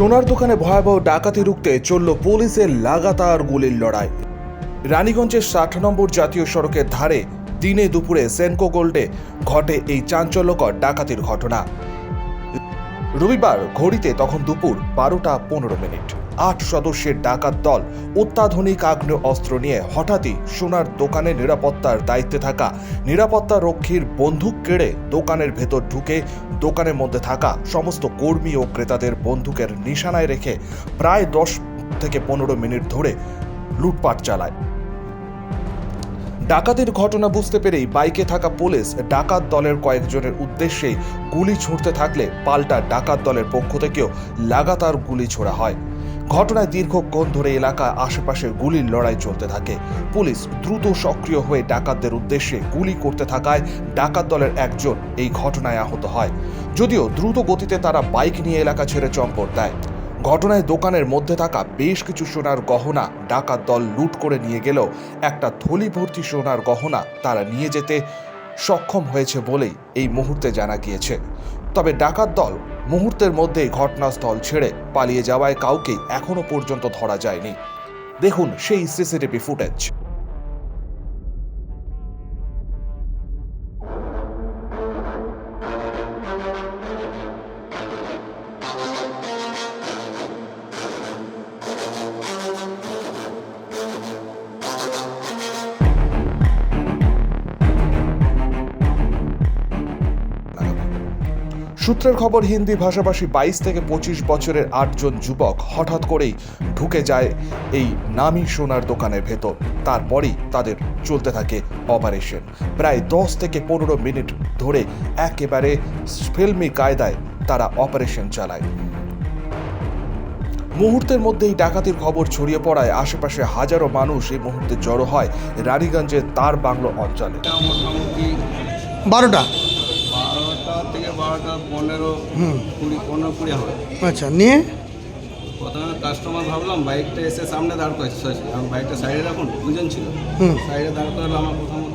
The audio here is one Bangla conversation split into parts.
সোনার দোকানে ভয়াবহ ডাকাতি রুখতে চলল পুলিশের লাগাতার গুলির লড়াই। রানীগঞ্জের ষাট নম্বর জাতীয় সড়কের ধারে দিনে দুপুরে সেনকো গোল্ডে ঘটে এই চাঞ্চল্যকর ডাকাতির ঘটনা। রবিবার ঘড়িতে তখন দুপুর বারোটা পনেরো মিনিট। আট সদস্যের ডাকাত দল অত্যাধুনিক আগ্নেয় অস্ত্র নিয়ে হঠাৎই সোনার দোকানে নিরাপত্তার দায়িত্বে থাকা নিরাপত্তা রক্ষীর বন্দুক কেড়ে দোকানের ভেতর ঢুকে দোকানের মধ্যে থাকা সমস্ত কর্মী ও ক্রেতাদের বন্দুকের নিশানায় রেখে প্রায় দশ থেকে পনেরো মিনিট ধরে লুটপাট চালায়। ডাকাতির ঘটনা বুঝতে পেরেই বাইকে থাকা পুলিশ ডাকাত দলের কয়েকজনের উদ্দেশ্যেই গুলি ছুঁড়তে থাকলে পাল্টা ডাকাত দলের পক্ষ থেকেও লাগাতার গুলি ছোড়া হয়। ঘটনায় দীর্ঘক্ষণ ধরে এলাকায় আশেপাশে গুলির লড়াই চলতে থাকে। পুলিশ দ্রুত সক্রিয় হয়ে ডাকাতদের উদ্দেশ্যে গুলি করতে থাকায় ডাকাত দলের একজন এই ঘটনায় আহত হয়। যদিও দ্রুত গতিতে তারা বাইক নিয়ে এলাকা ছেড়ে চম্পট দেয়। ঘটনায় দোকানের মধ্যে থাকা বেশ কিছু সোনার গহনা ডাকাত দল লুট করে নিয়ে গেলেও একটা থলি ভর্তি সোনার গহনা তারা নিয়ে যেতে সক্ষম হয়েছে বলেই এই মুহূর্তে জানা গিয়েছে। তবে ডাকাত দল মুহূর্তের মধ্যেই ঘটনাস্থল ছেড়ে পালিয়ে যাওয়ায় কাউকেই এখনও পর্যন্ত ধরা যায়নি। দেখুন সেই সিসিটিভি ফুটেজ। সূত্রের খবর, হিন্দি ভাষাভাষী বাইশ থেকে পঁচিশ বছরের আটজন যুবক হঠাৎ করেই ঢুকে যায় এই নামি সোনার দোকানের ভেতর। তারপরেই তাদের চলতে থাকে অপারেশন প্রায় দশ থেকে পনেরো মিনিট ধরে একেবারে ফিল্মি কায়দায় তারা অপারেশন চালায়। মুহূর্তের মধ্যেই ডাকাতির খবর ছড়িয়ে পড়ায় আশেপাশে হাজারো মানুষ এই মুহূর্তে জড়ো হয় রানীগঞ্জের তার বাংলো অঞ্চলে। বারোটা। বারোটা পনেরো কুড়ি পনেরো কুড়ি হবে। আচ্ছা নিয়ে? প্রথমে কাস্টমার ভাবলাম বাইকটা এসে সামনে দাঁড় করেছে সরি বাইকটা সাইডে রাখুন দুজন ছিল। সাইডে দাঁড় করালো আমার প্রথমত।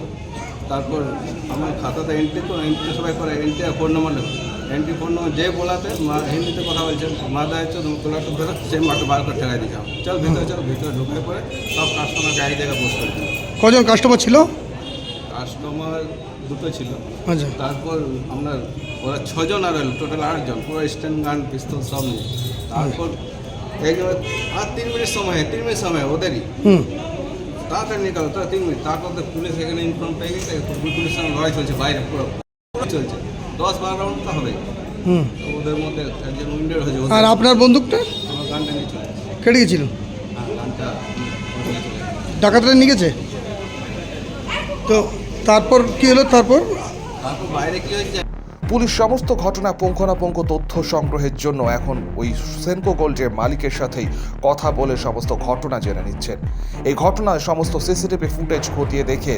তারপর আমার খাতাতে এন্ট্রি তো এন্ট্রি সবাই করে এন্ট্রি আর ফোন নম্বর লেখো। এন্ট্রি ফোন নম্বর যে বলাতে মা হিন্দিতে কথা বলছে মা দাঁড়াচ্ছ তুমি তোলা একটু ধরো সেই মাঠে বার করে ঠেকাই দিয়েছে চল ভিতরে চল ভিতরে ঢুকে পরে সব কাস্টমারকে এক জায়গায় বসে কজন কাস্টমার ছিল? কাস্টমার দুটো ছিল। আচ্ছা। তারপর আমরা ওরা ছজন আর এলো টোটাল আটজন পুরো স্ট্যান্ড গান পিস্তল সব নিয়ে। তারপর আর তিন মিনিট সময় তিন মিনিট সময় ওদেরই। তাড়াতাড়ি নিকালো তারা তিন মিনিট তারপর তো পুলিশ এখানে ইনফর্ম পেয়ে গেছে পুলিশের সঙ্গে লড়াই চলছে বাইরে পুরো। চলছে। দশ বারো রাউন্ড তো হবে ওদের মধ্যে একজন উইন্ডের হয়েছে আর আপনার বন্দুকটা? আমার গানটা নিয়ে চলে। কেটে গেছিল? হ্যাঁ গানটা ডাকাতরা নিয়ে গেছে? তো তারপর কি হলো? তারপর? পুলিশ সমস্ত ঘটনা পুঙ্খানুপুঙ্খ তথ্য সংগ্রহের জন্য এখন ওই সেনকো গোল্ডের মালিকের সাথেই কথা বলে সমস্ত ঘটনা জেনে নিচ্ছেন। এই ঘটনায় সমস্ত সিসিটিভি ফুটেজ খতিয়ে দেখে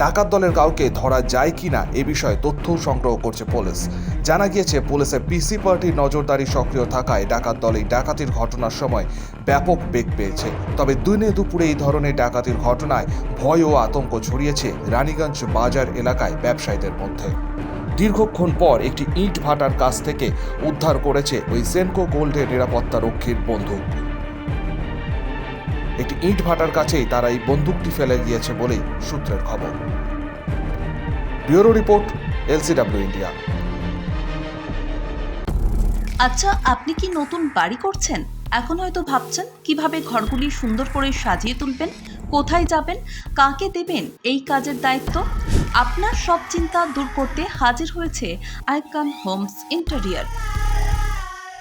ডাকাত দলের কাউকে ধরা যায় কিনা এ বিষয়ে তথ্য সংগ্রহ করছে পুলিশ। জানা গিয়েছে, পুলিশের পিসি পার্টির নজরদারি সক্রিয় থাকায় ডাকাত দল এই ডাকাতির ঘটনার সময় ব্যাপক বেগ পেয়েছে। তবে দিনে দুপুরে এই ধরনের ডাকাতির ঘটনায় ভয় ও আতঙ্ক ছড়িয়েছে রানীগঞ্জ বাজার এলাকায় ব্যবসায়ীদের মধ্যে। দীর্ঘক্ষণ পর একটি ইট ভাটার কাছ থেকে উদ্ধার করেছে ওই সেনকো গোল্ডের নিরাপত্তা রক্ষীর বন্দুক একটি ইট ভাটার কাছেই তারা এই বন্দুকটি ফেলে গিয়েছে বলেই সূত্রের খবর। Bureau report, LCW India. আচ্ছা আপনি কি নতুন বাড়ি করছেন? এখন হয়তো ভাবছেন কীভাবে ঘরগুলি সুন্দর করে সাজিয়ে তুলবেন, কোথায় যাবেন, কাকে দেবেন, এই কাজের দায়িত্ব? আপনার সব চিন্তা দূর করতে হাজির হয়েছে Icon Homes interior.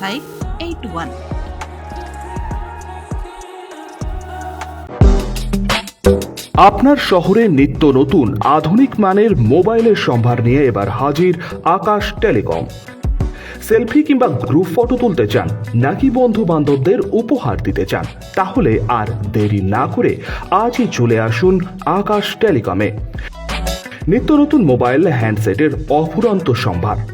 five eight one আপনার শহরে নিত্য নতুন, আধুনিক মানের মোবাইলের সম্ভার নিয়ে এবার হাজির আকাশ টেলিকম। সেলফি কিংবা গ্রুপ ফটো তুলতে চান, নাকি বন্ধু বান্ধবদের উপহার দিতে চান, তাহলে আর দেরি না করে আজই চলে আসুন আকাশ টেলিকমে। নিত্য নতুন মোবাইল হ্যান্ডসেটের অফুরন্ত সম্ভার।